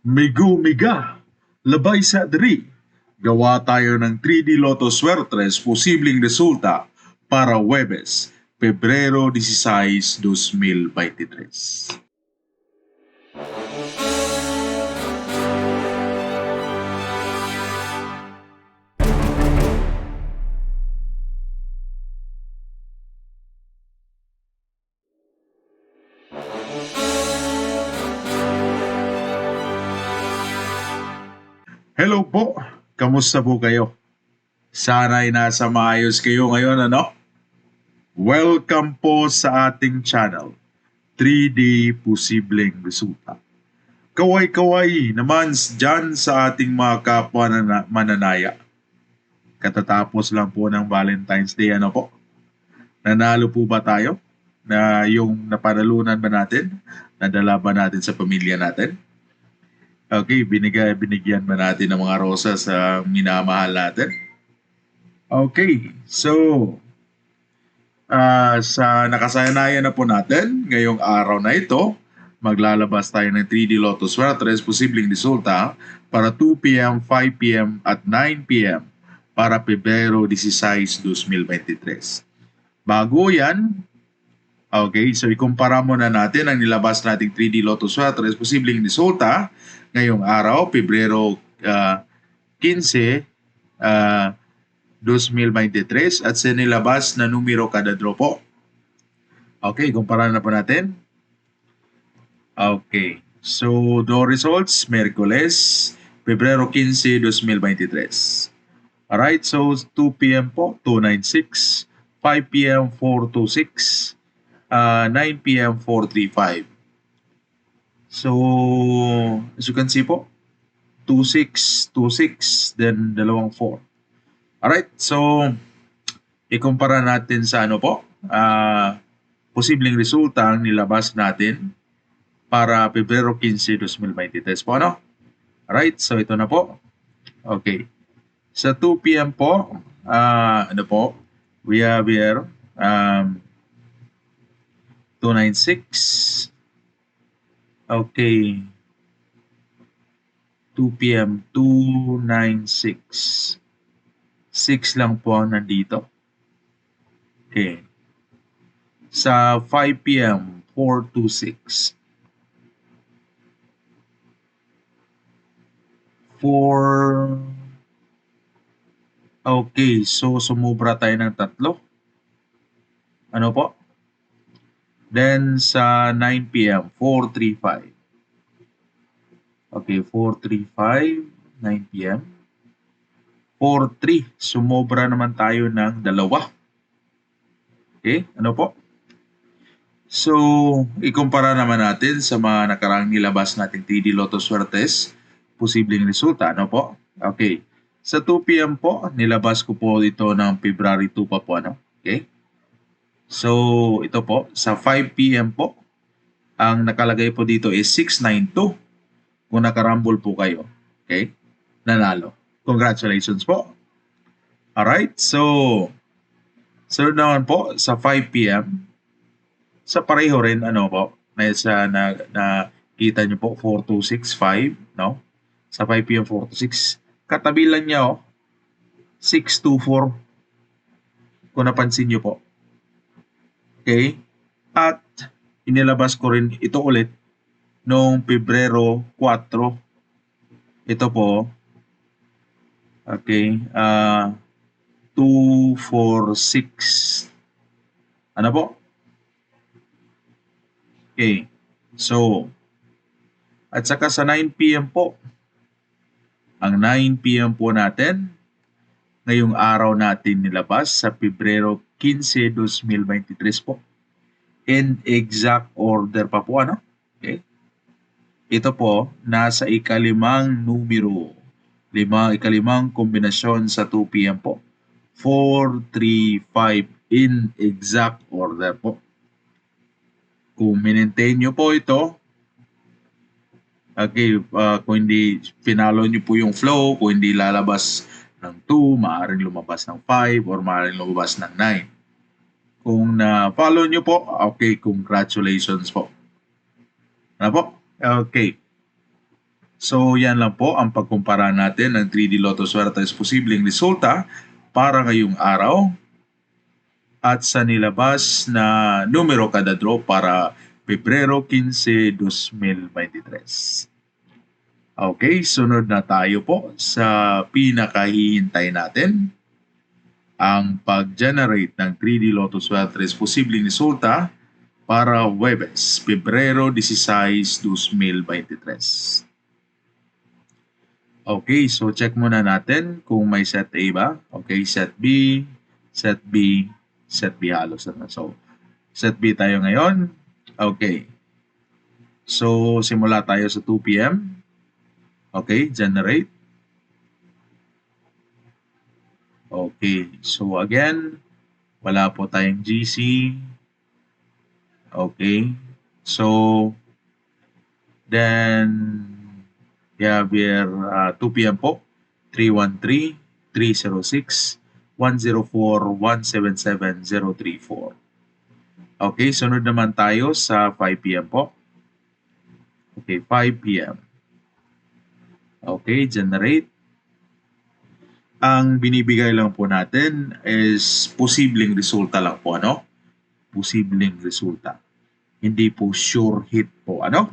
Migu-miga, labay sa diri. Gawa tayo ng 3D Lotto Swertres posibleng resulta para Webes, Pebrero 16, 2023. Hello po, kamusta po kayo? Sana ay nasa maayos kayo ngayon, ano? Welcome po sa ating channel, 3D Posibleng Resulta. Kaway-kaway naman dyan sa ating mga kapwa na mananaya. Katatapos lang po ng Valentine's Day, ano po? Nanalo po ba tayo? Na yung napanalunan ba natin? Nadala ba natin sa pamilya natin? Okay, binigay, binigyan ba natin ng mga rosas sa minamahal natin? Okay, so ah sa nakasanayan na po natin ngayong araw na ito, maglalabas tayo ng 3D Lotto Swertres posibleng resulta para 2 p.m., 5 p.m. at 9 p.m. para Pebrero 16, 2023. Bago yan, okay, so ikumpara muna natin ang nilabas nating 3D Lotto Swertres posibleng resulta ngayong araw, Pebrero ah, 15, ah, 2023 at sa nilabas na numero kada draw po. Okay, kumpara na po natin. Okay, so the results, Merkules, Pebrero 15, 2023. Alright, so 2 p.m. po, 296, 5 p.m. 426, uh, 9 p.m. 435. So, as you can see po, 26, 26, then dalawang 4. Alright, so ikumpara natin sa ano po, ah posibleng resulta ang nilabas natin para Pebrero 15, 2023 po, ano? Alright, so ito na po. Okay. Sa 2 p.m. po, ah ano po, we have here um, 296. Okay. 2 p.m. 296. 6 lang po ang nandito. Okay. Sa 5 p.m. 426. 4 Okay, so sumubra tayo ng tatlo. Ano po? Then sa 9 p.m. 435. Okay, 435, 9 p.m. 4-3. Sumobra naman tayo ng dalawa. Okay, ano po? So, ikumpara naman natin sa mga nakaraang nilabas nating 3D Lotto Swertes, posibleng resulta, ano po? Okay. Sa 2 p.m. po, nilabas ko po ito ng February 2 pa po, ano? Okay? So, ito po, sa 5 p.m. po, ang nakalagay po dito is 692 kung nakarambol po kayo. Okay? Nanalo. Congratulations po. Alright, so sunod naman po sa 5 p.m. Sa pareho rin, ano po, na, sa, na, na nyo po, 4265, no? Sa 5 p.m. 426. Katabi lang niya, oh, 624. Kung napansin nyo po. Okay? At inilabas ko rin ito ulit noong Pebrero 4. Ito po, Okay. Uh, 246. Ano po? Okay. So, at saka sa 9 p.m. po, ang 9 p.m. po natin, ngayong araw natin nilabas sa Pebrero 15, 2023 po. In exact order pa po, ano? Okay. Ito po, nasa ikalimang numero lima, ikalimang kombinasyon sa 2 p.m. po. 4, 3, 5 in exact order po. Kung minentain nyo po ito, okay, uh, kung hindi pinalo nyo po yung flow, kung hindi lalabas ng 2, maaaring lumabas ng 5 or maaaring lumabas ng 9. Kung na-follow nyo po, okay, congratulations po. Ano po? Okay. So yan lang po ang pagkumpara natin ng 3D Lotto Suertes posibleng resulta para ngayong araw at sa nilabas na numero kada draw para Pebrero 15, 2023. Okay, sunod na tayo po sa pinakahihintay natin ang pag-generate ng 3D Lotto Suertes posibleng resulta para Webes, Pebrero 16, 2023. Okay, so check muna natin kung may set A ba. Okay, set B, set B, set B halos na. So, set B tayo ngayon. Okay. So, simula tayo sa 2 p.m. Okay, generate. Okay, so again, wala po tayong GC. Okay, so then we have here uh, 2 p.m. po, 313, 306, 104, 177, 034. Okay, sunod naman tayo sa 5 p.m. po. Okay, 5 p.m. Okay, generate. Ang binibigay lang po natin is posibleng resulta lang po, ano? Posibleng resulta. Hindi po sure hit po, ano?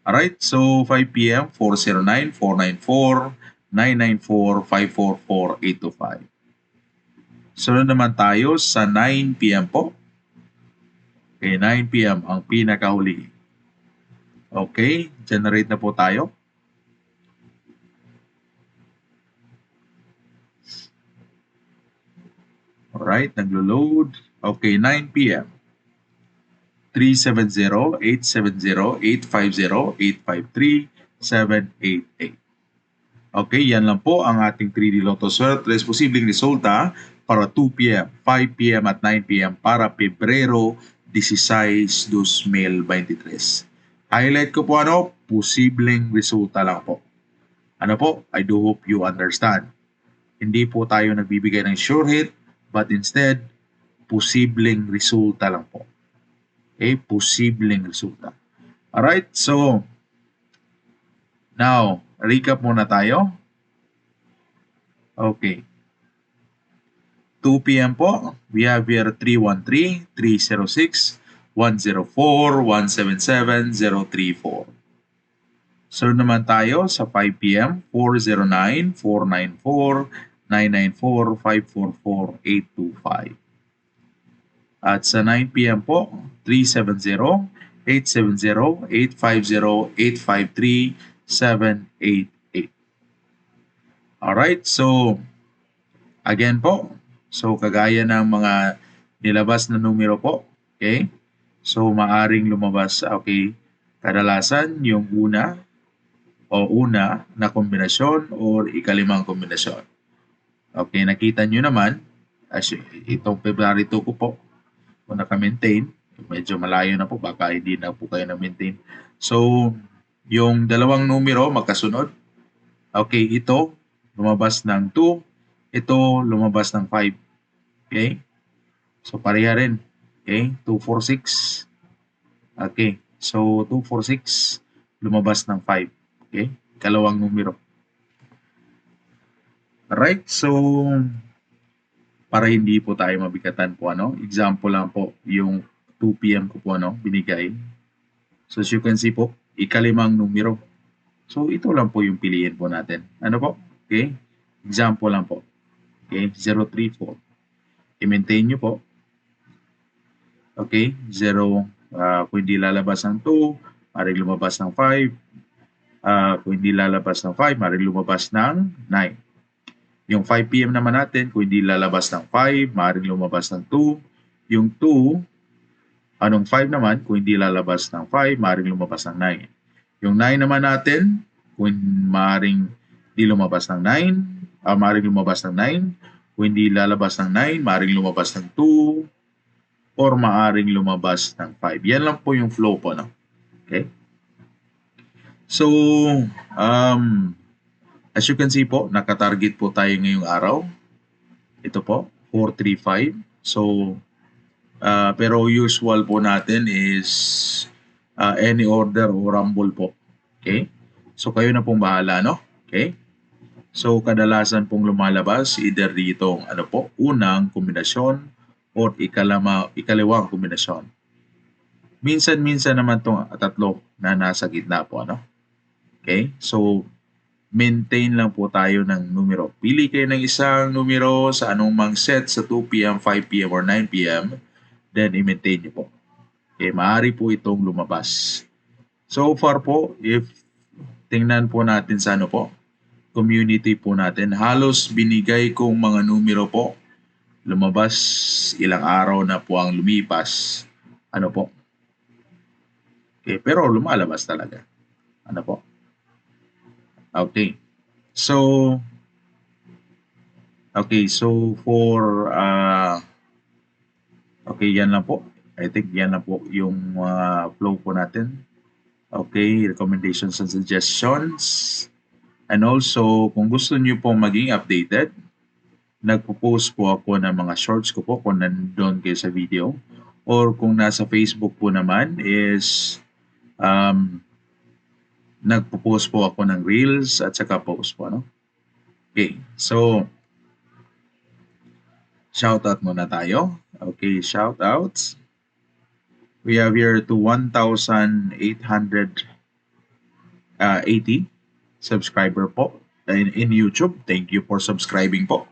Alright, so 5 p.m., 409, 494, 994, 544, 825. Sunod naman tayo sa 9 p.m. po. Okay, 9 p.m. ang pinakahuli. Okay, generate na po tayo. Alright, naglo-load. Okay, 9 p.m. 370, 870, 850, 853, 788. Okay, yan lang po ang ating 3D Lotto Swerte. Posibleng resulta para 2 p.m., 5 p.m. at 9 p.m. para Pebrero 16, 2023. Highlight ko po ano, posibleng resulta lang po. Ano po, I do hope you understand. Hindi po tayo nagbibigay ng sure hit, but instead, posibleng resulta lang po. Okay, posibleng resulta. Alright, so, now, recap muna tayo. Okay. 2 p.m. po, we have here 313, 306, 104, 177, 034. Sunod naman tayo sa 5 p.m. 409, 494, 994, 544, 825. At sa 9 p.m. po, 370, 870, 850, 853, 788. Alright, so again po, so kagaya ng mga nilabas na numero po, okay? So maaring lumabas, okay, kadalasan yung una o una na kombinasyon or ikalimang kombinasyon. Okay, nakita nyo naman, as itong February 2 ko po, kung naka-maintain, medyo malayo na po, baka hindi na po kayo na-maintain. So, yung dalawang numero magkasunod. Okay, ito lumabas ng 2, ito lumabas ng 5. Okay? So, pareha rin. Okay, 246. Okay, so 246 lumabas ng 5. Okay, kalawang numero. Right, so para hindi po tayo mabigatan po ano, example lang po yung 2 p.m. ko po ano, binigay. So as you can see po, ikalimang numero. So ito lang po yung piliin po natin. Ano po? Okay, example lang po. Okay, 034. I-maintain nyo po Okay, 0. Uh, kung hindi lalabas ng 2, maaaring lumabas ng 5. Uh, kung hindi lalabas ng 5, maaaring lumabas ng 9. Yung 5 p.m. naman natin, kung hindi lalabas ng 5, maaaring lumabas ng 2. Yung 2, anong 5 naman, kung hindi lalabas ng 5, maaaring lumabas ng 9. Yung 9 naman natin, kung maaaring hindi lumabas ng 9, uh, maaaring lumabas ng 9. Kung hindi lalabas ng 9, maaaring lumabas ng 2 or maaring lumabas ng 5. Yan lang po yung flow po. No? Okay? So, um, as you can see po, nakatarget po tayo ngayong araw. Ito po, 435. So, uh, pero usual po natin is uh, any order o rumble po. Okay? So kayo na pong bahala, no? Okay? So kadalasan pong lumalabas either dito ano po, unang kombinasyon or ikalama, ikalawang kombinasyon. Minsan-minsan naman tong tatlo na nasa gitna po, ano? Okay? So maintain lang po tayo ng numero. Pili kayo ng isang numero sa anumang set sa 2 p.m., 5 p.m. or 9 p.m. Then i-maintain niyo po. Okay, maaari po itong lumabas. So far po, if tingnan po natin sa ano po, community po natin, halos binigay kong mga numero po, lumabas ilang araw na po ang lumipas. Ano po? Okay, pero lumalabas talaga. Ano po? Okay. So, okay, so for, uh, okay, yan lang po. I think yan lang po yung uh, flow po natin. Okay, recommendations and suggestions. And also, kung gusto niyo pong maging updated, nagpo-post po ako ng mga shorts ko po kung nandun kayo sa video. Or kung nasa Facebook po naman is um, nagpo-post po ako ng reels at saka post po. No? Okay, so shoutout muna tayo. Okay, shoutouts. We have here to 1,880 uh, subscriber po in, in YouTube. Thank you for subscribing po.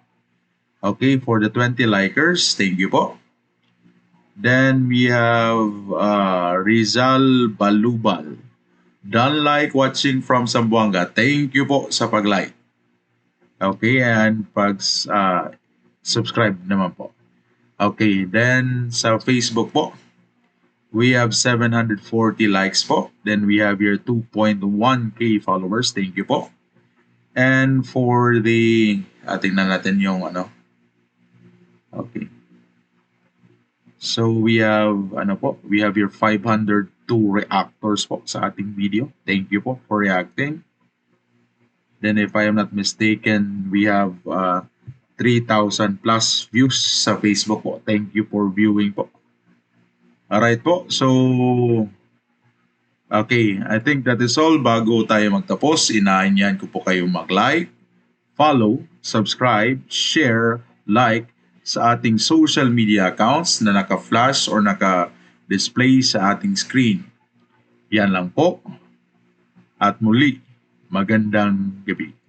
Okay, for the 20 likers, thank you po. Then we have uh, Rizal Balubal. Don't like watching from Zamboanga. Thank you po sa pag-like. Okay, and pag uh, subscribe naman po. Okay, then sa Facebook po, we have 740 likes po. Then we have here 2.1k followers. Thank you po. And for the, uh, tingnan natin yung ano. Okay. So we have, ano po, we have here 502 reactors po sa ating video. Thank you po for reacting. Then if I am not mistaken, we have uh, 3,000 plus views sa Facebook po. Thank you for viewing po. Alright po, so okay, I think that is all. Bago tayo magtapos, inaanyan ko po kayo mag-like, follow, subscribe, share, like, sa ating social media accounts na naka-flash or naka-display sa ating screen. Yan lang po. At muli, magandang gabi.